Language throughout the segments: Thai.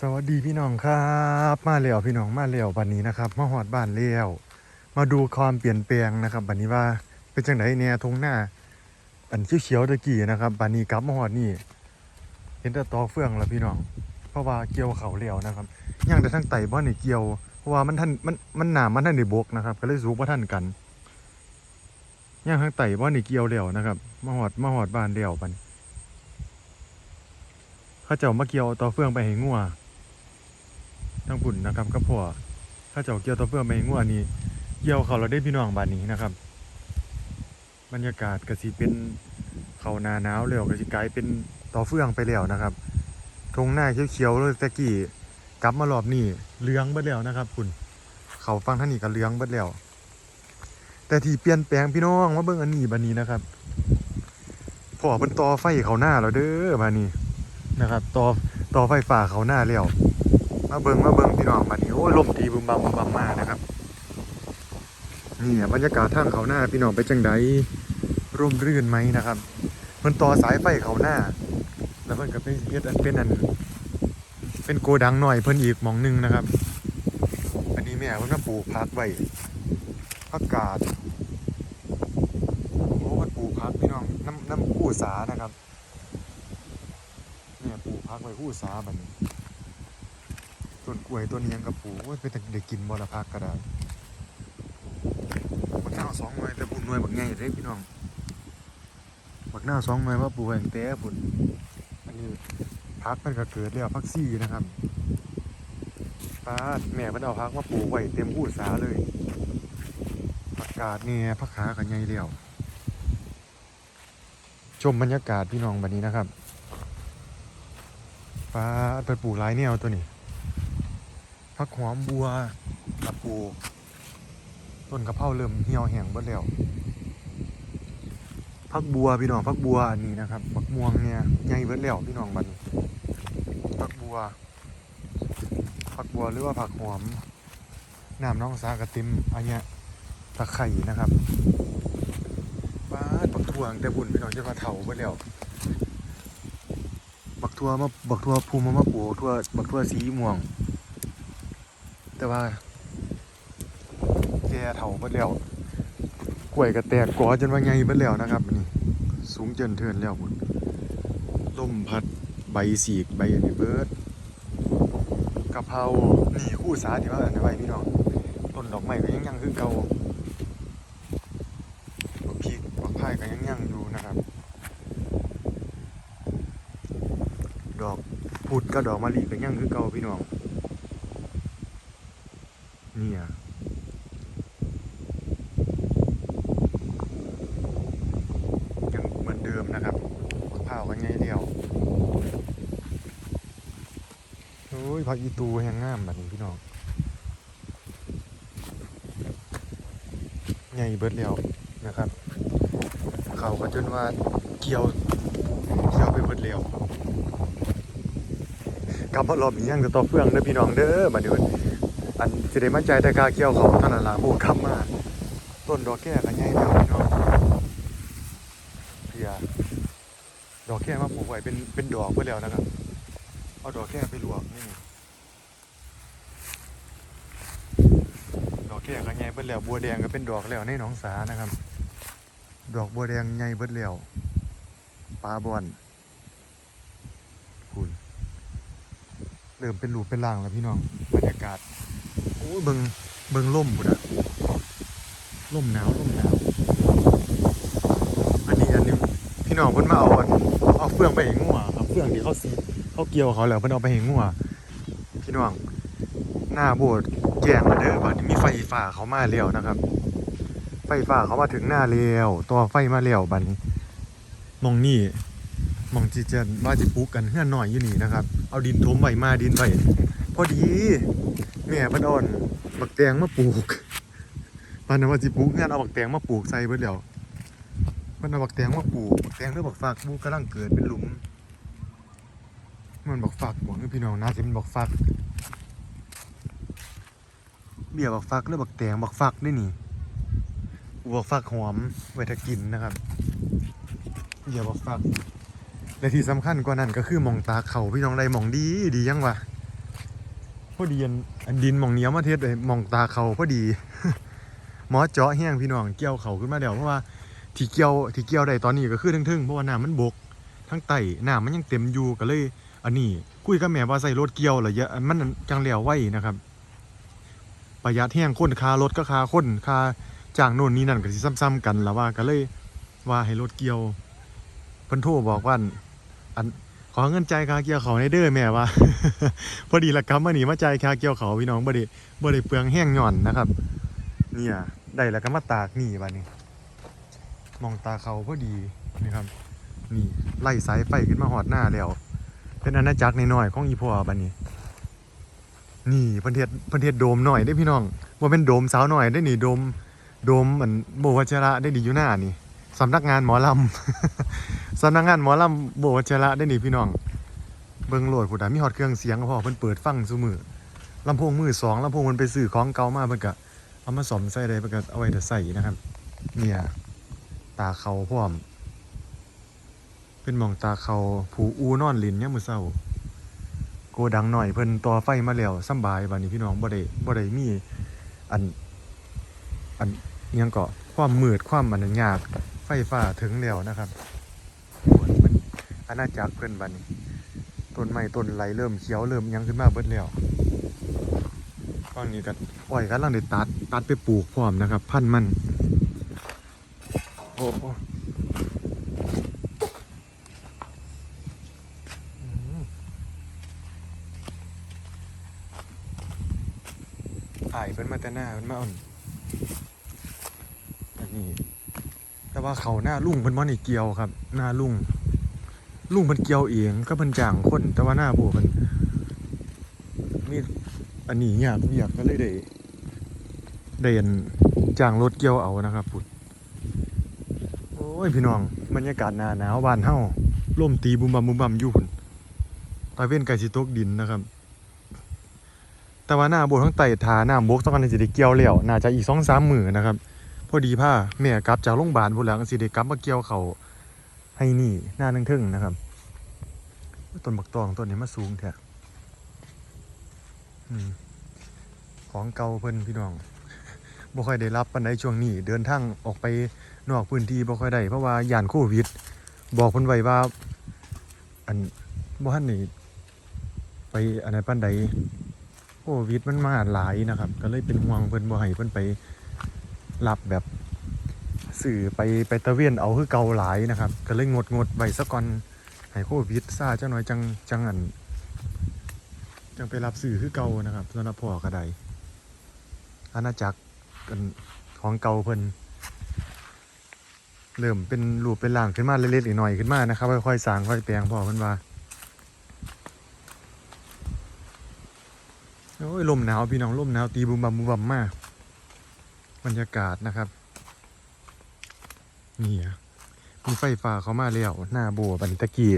สวัสดีพี่น้องครับ มาเลี้ยวพี่น้องมาเลี้ยวบันนี้นะครับมาหอดบ้านเลี้ยวมาดูความเปลี่ยนแปลงนะครับบันนี้ว่าเป็นจังไดเนี่ยทงหน้าอันเขียวๆตะกี้นะครับบันนี้กลับมาหอดนี่เห็นแต่ตอเฟื่องแล้วพี่น้อง เพราะว่าเกี่ยวเขาเลี้ยวนะครับย่างแต่ทั้งไต่บ้านนี่เกี่ยวเพราะว่ามันท่านมันมันหนามันท่านในบกนะครับ ก็เลยสูงว่าท่านกันย่างทั้งไต่บ้านนี่เกี่ยวเลี้ยวนะครับมาหอดมาหอดบ้านเลี้ยวบันเขาเจ้ามาเกี่ยวตอเฟื่องไปให้งัว ทั้งปุ่นนะครับก็พอถ้าเจ้าเกี่ยวตัวเพื่อไม่งัวนี่เกี่ยวเขาเราได้พี่น้องบานนี้นะครับ บรรยากาศกระสิเป็นเขาหนาหนาวแล้วกระสิกลายเป็นต่อเฟืองไปแล้วนะครับทงหน้าเขียวๆเลยตะกี้กลับมารอบนี้เลืองเบิดแล้วนะครับ คุณเขาฟังท่านนี่ก็เลืองเบิดแล้วแต่ที่เปลี่ยนแปลงพี่น้องมาเบิ่งอันนี้บันนี้นะครับพอเป็นต่อไฟเขาหน้าแล้วเด้อบานนี้นะครับต่อต่อไฟฟ้าเขาหน้าแล้ว มาเบิงมาเบิงพี่น้องบัดนี้โอ้ยลมดีบึมบัมบึมบัมมากนะครับนี่บรรยากาศทางเขาหน้าพี่น้องไปจังไดร่มรื่นไหมนะครับ มันต่อสายไฟเขาหน้า แล้วมันก็เป็นเฮ็ดอันเป็นอัน เป็นโกดังหน่อยเพิ่นอีกมองหนึงนะครับ อันนี้แม่เพิ่นก็ปลูกพักไว้ผักกาดโอ้มันปลูกพักพี่น้องน้ำน้ำกู้สานะครับเนี่ยปลูกพักไว้กู้สาบัดนี้ ต้นกล้วยต้นนี้ยังกับปลูกโอ้ยเป็นแต่ได้กินบ่ละพักก็ได้บักหน้าวสองหน่วยแต่ปุ่นหน่วยบักใหญ่เด้พี่น้องบักหน้าวสองหน่วยว่าปลูกแห่งแต่ปุ่นอันนี้พักมันก็เกิดแล้วพักซี่นะครับป้าดแม่มันเอาพักมาปลูกไว้เต็มอู้สาเลยผักกาดนี่ผักขากันใหญ่แล้วชมบรรยากาศพี่น้องบัดนี้นะครับป้าดไปปลูกหลายแนวตัวนี้ ผักหอมบัวกระปูต้นกระเพราเริ่มเหี่ยวแห้งเบิดแล้วผักบัวพี่น้องผักบัวอันนี้นะครับผักม่วงเนี่ยใหญ่เบิดแล้วพี่น้องบัดนี้ผักบัวผักบัวหรือว่าผักหอมน้ำน้องสากระติมอันเนี้ยตะไคร่นะครับป้าบักทั่วงแต่บุญพี่น้องจะมาเถาเบิดแล้วบักทั่วมาบักทั่วภูมิมามาปลูกทั่วบักทั่วสีม่วง แต่ว่าแกเถาเบิดแล้วกล้วยก็แตกกอจนว่าไงเบิดแล้วนะครับนี่สูงจนเทินแล้วพุ่นลมพัดใบสีกใบอันนี้เบิดกะเพรานี่คู่สาที่ว่าอันนี้ไว้พี่น้องต้นดอกไม้ก็ยังยังคือเก่าบกพริกบักพายก็ยังยังอยู่นะครับ ดอกพุดก็ดอกมะลิก็ยังคือเก่าพี่น้อง เนี่ยยังเหมือนเดิมนะครับมะพร้าวกันไงเดียวโอ้ย ผักอีตูแห้งงามแบบนี้พี่น้องใหญ่เบิดแล้วนะครับ เขาก็จนว่าเกี่ยวเกี่ยวไปเบิดแล้วกลับมารอบนี้ยังจะต่อเฟืองเด้อพี่น้องเด้อมาเดี๋ยวอันสิได้มั่นใจแต่กาเกี่ยวเขาเท่านั้นละโอ้กลับมาต้นดอกแก้กันใหญ่แล้วพี่น้องเพียดอกแก้มาปลูกไว้เป็นเป็นดอกไปแล้วนะครับเอาดอกแก้ไปลวกนี่ดอกแก้กันใหญ่ เบิดแล้วบัวแดงก็เป็นดอกแล้วในหนองสานะครับ ดอกบัวแดงใหญ่เบิดแล้วปลาบอนคุณเริ่มเป็นรูปเป็นร่างแล้วพี่น้องบรรยากาศโอ้ยเบิงเบิงล่มบุดะล่มหนาวล่มหนาวอันนี้อันนี้พี่น้องเพิ่นมาเอาอันเอาเฟืองไปให้งัวครับเฟืองที่เขาซีเขาเกี่ยวเขาแล้วเพิ่นเอาไปให้งัวพี่น้อง หน้าโบสถ์แจ้งมาเด้อบัดนี้มีไฟฟ้าเขามาแล้วนะครับ ไฟฟ้าเขามาถึงหน้าแล้วต่อไฟมาแล้วบัดนี้มองนี่มองจีเจนว่าจิปลูกกันเฮือนหน่อยอยู่นี่นะครับ เอาดินถมไว้มาดินไว้พอดีแม่มันอ่อนบักแตงมาปลูกปานนั้นว่าสิปลูกงานเอาบักแตงมาปลูกใส่เบิดแล้วมันเอาบักแตงมาปลูกบักแตงหรือบักฟักบูกกำลังเกิดเป็นหลุมมันบักฟักบอกให้พี่น้องน่าจะเป็นบักฟัก เบี้ยบักฟักหรือบักแตงบักฟักได้นี่บักฟักหอมไว้ถ้ากินนะครับเบี้ยบักฟักและที่สำคัญกว่านั้นก็คือมองตาเขาพี่น้องไรหมองดีดียังวะพอดีอันดินมองเนี้ยมาเทศเลยมองตาเขาพอดีหมอเจาะแห้งพี่น้องเกี่ยวเขาขึ้นมาเดี๋ยวเพราะว่าที่เกี่ยวที่เกี่ยวได้ตอนนี้ก็คือทึ่งๆเพราะว่าน้ำมันบกทั้งไต่น้ำมันยังเต็มอยู่ก็เลย อันนี้คุยกับแม่ว่าใส่รถเกี่ยวเหรอเยอะอันมันจังเหลียวไว้นะครับ ประหยัดแห้งคนคารถก็คาคนคาจ้างโน่นนี่นั่นก็สิซ้ำๆกันแล้วว่าก็เลยว่าให้รถเกี่ยวเพิ่นโทรบอกว่าอันขอเงินใจคาเกี่ยวเขาในเด้อแม่ว่าพอดีละกำมาหนีมาใจคาเกี่ยวเขาพี่น้องบ่ได้บ่ได้เปลืองแห้งหย่อนนะครับ เนี่ยได้แล้วก็มาตากนี่บัดนี้มองตาเขาพอดีนี่ครับ นี่ไล่สายไฟขึ้นมาหอดหน้าแล้ว เป็นอาณาจักรน้อยๆของอีพ่อบัดนี้ นี่เพันเทศเพันเทศโดมหน่อยได้พี่น้องว่าเป็นโดมสาวหน่อยได้อนี่โดมโดมเหมือนโบวัชระได้ดีอยู่หน้านี่สำนักงานหมอลำ สำนักงานหมอลำโบวัชระได้นี่พี่น้อง เบิ่งโหลดผู้ใดมีฮอดเครื่องเสียงก็พอเพิ่นเปิดฟังซุมือลำโพงมือสองลำโพงมันไปซื้อของเก่ามาเพิ่นก็เอามาสอมใส่ได้เพิ่นก็เอาไว้แต่ใส่นะครับเนี่ยตาเขาพร้อม เป็นมองตาเขาผูอูนอนลินเนี่ยมมือเศร้า โกดังหน่อยเพิ่นต่อไฟมาแล้วสบายบัดนี้พี่น้องบ่ได้บ่ได้มีอันอันยังเกาะความมืดความอันยากไฟฟ้าถึงแล้วนะครับมันอาณาจักรเพิ่นบัดนี้ต้นไม้ต้นไรเริ่มเขียวเริ่มยังขึ้นมาเบิดแล้วฝั่งนี้ก็อ้อยกำลังได้ตัดตัดไปปลูกพร้อมนะครับ พันธุ์มันโอ้ม ถ่ายเป็นมาแต่หน้าเป็นมาอ่อนอันนี้แต่ว่าเขาหน้าลุงเป็นมอนอีเกียวครับ หน้าลุงลุงเป็นเกียวเองก็เป็นจ่างคน แต่ว่าหน้าบัวมันมีอันนี้อยากอยากก็เลยได้ได้อันจ่างรถเกียวเอานะครับพุดโอ้ยพี่น้องบรรยากาศหนาหนาวบ้านเฮาลมตีบุมบัมบุมบัมอยู่พุ่นตาเว้นไก่สิตกดินนะครับ แต่ว่าหน้าโบสถ์ทั้งไต่ทาหน้าบกต้องการสิได้เกี่ยวแล้วน่าจะอีกสองสามมือนะครับ พอดีผ้าแม่กลับจากโรงพยาบาลพุ่นแล้วสิได้กลับมาเกี่ยวเขาให้นี่หน้าทึ่งๆนะครับต้นบักตองต้นนี้มาสูงแท้ของเก่าเพิ่นพี่น้องบ่ค่อยได้รับปานใดช่วงนี้ เดินทางออกไปนอกพื้นที่บ่ค่อยได้เพราะว่าย่านโควิด บอกเพิ่นไว้ว่า อันบ่ทันนี่ไปอันไหนปานใด โควิดมันมาหลายนะครับ ก็เลยเป็นห่วงเพิ่นบ่ให้เพิ่นไปรับแบบสื่อไปไปตะเวียนเอาคือเก่าหลายนะครับ ก็เลยงดงดไว้ซะก่อนให้โควิดซาจังหน่อยจังจังอันจังไปรับสื่อคือเก่านะครับสำหรับพ่อก็ไดอาณาจักรกันของเก่าเพิ่นเริ่มเป็นรูปเป็นร่างขึ้นมาเล็กๆหน่อยๆขึ้นมานะครับค่อยๆสร้างค่อยแปลงพ่อเพิ่นว่า โอ้ยลมหนาวพี่น้องลมหนาวตีบุมบัมบุมบัมมากบรรยากาศนะครับ นี่อะมีไฟฟ้าเขามาแล้วหน้าบัวบันตะกี้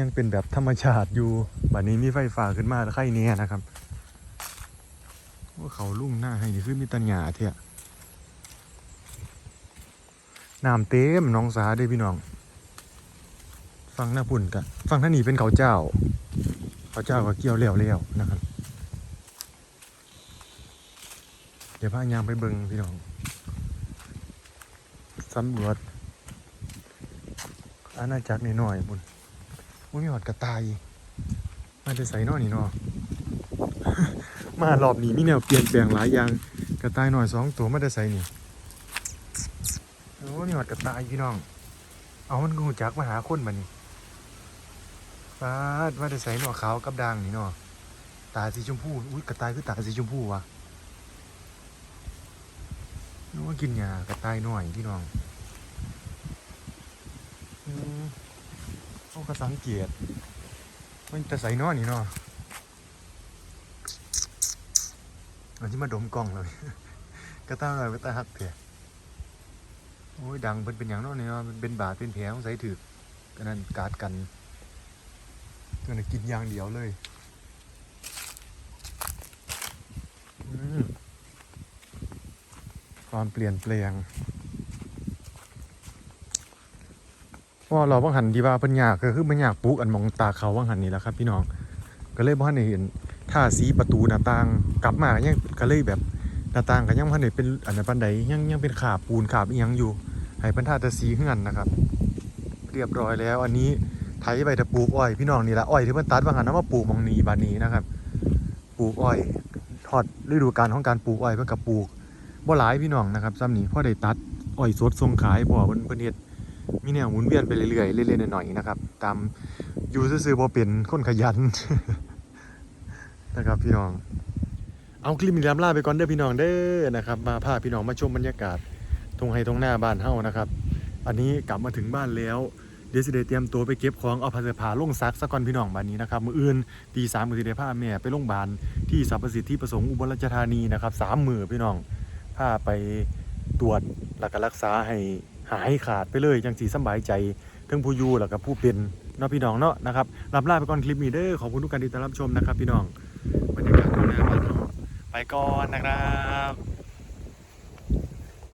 ยังเป็นแบบธรรมชาติอยู่บัดนี้มีไฟฟ้าขึ้นมาไข่เนี้ยนะครับว่าเขาลุ่งหน้าให้นี่คือมีตัญญาเทียน้ำเต็มน้องสาเด้พี่น้อง ฟังหน้าปุ่นกะฟังท่านี่เป็นเขาเจ้า เขาเจ้าก็เกี่ยวเลี้ยวเลี้ยวนะครับ เดี๋ยวพายางไปเบิงพี่น้องสำรวจอาณาจักรนี่หน่อยบุญมุ้ยหอดกระต่ายมาจะใส่นอนี่นอมารอบนี้มีแนวเปลี่ยนแปลงหลายอย่างกระต่ายหน่อยสองตัวมาจะใส่นี่โอ้นี่หอดกระต่ายพี่น้อง เอามันงูจักมาหาคนบันนี่ฟาดว่าได้ใส่หนวดขาวกับด่างนี่นาะตาสีชมพูอุ้ยกระต่ายคือตาสีชมพูวะ นึกว่ากินหญ้ากระต่ายหน่อยพี่น้องอืมเขาก็สังเกตมันจะใส่นอนี่เนาะอันที่มาดมกล้องเลย กระต่ายหน่อยกระต่ายหักเถอะโอ้ยดังเป็นเป็นอย่างนั้นเนี่ยเป็นบาดเป็นแผลของใส่ถือกันนั่นกาดกันก็เลยกินอย่างเดียวเลยอืม ความเปลี่ยนแปลงว่าเราบางหันที่ว่าเป็นยากก็คือมันยากปลูกอันมองตาเขาบางหันนี่แหละครับ พี่น้องก็เลยบ่ทันเห็นท่าสีประตูหน้าต่างกลับมาก็ยังก็เลยแบบหน้าต่างก็ยังบ่ทันได้เป็นอันนั้นปานใดยังยังเป็นขาปูนขาบอียังอยู่ให้เพิ่นท่าแต่สีเฮือนนะครับ เรียบร้อยแล้ว อันนี้ไถไปถ้าปลูกอ้อยพี่น้องนี่ละอ้อยที่เพิ่นตัดว่างั้นเอามาปลูกมองนี้บานนี้นะครับ ปลูกอ้อยทอดฤดูกาลของการปลูกอ้อยเพิ่นก็ปลูก บ่หลายพี่น้องนะครับซ้ำนี้พอได้ตัดอ้อยสดส่งขายเพราะว่าเพิ่นเพิ่นเฮ็ดมีแนวหมุนเวียนไปเรื่อยๆเรื่อยๆหน่อยๆนะครับ ตามอยู่ซื่อๆบ่เป็นคนขยันนะครับพี่น้อง เอาคลิปนี้ลำลาไปก่อนเด้อพี่น้องเด้อนะครับ มาพาพี่น้องมาชมบรรยากาศทงไฮทงหน้าบ้านเฮานะครับ อันนี้กลับมาถึงบ้านแล้วเดี๋ยวสิได้เตรียมตัวไปเก็บของเอาผ้าเสื้อผ้าลงซักซะก่อนพี่น้องบ้านนี้นะครับ มืออื่นตีสามมือสิได้าแม่ไปโรงพยาบาลที่สรรพสิทธิประสงค์อุบลราชธานีนะครับสามมือพี่น้อง พาไปตรวจแล้วก็รักษาให้หายขาดไปเลยจังสีสบายใจทั้งผู้อยู่แล้วก็ผู้เป็นเนาะพี่น้องเนาะนะครับลำลาไปก่อนคลิปนี้เด้อขอบคุณทุกการติดตามรับชมนะครับ พี่น้องบรรยากาศของหน้าบ้านเราไปก่อนนะครับ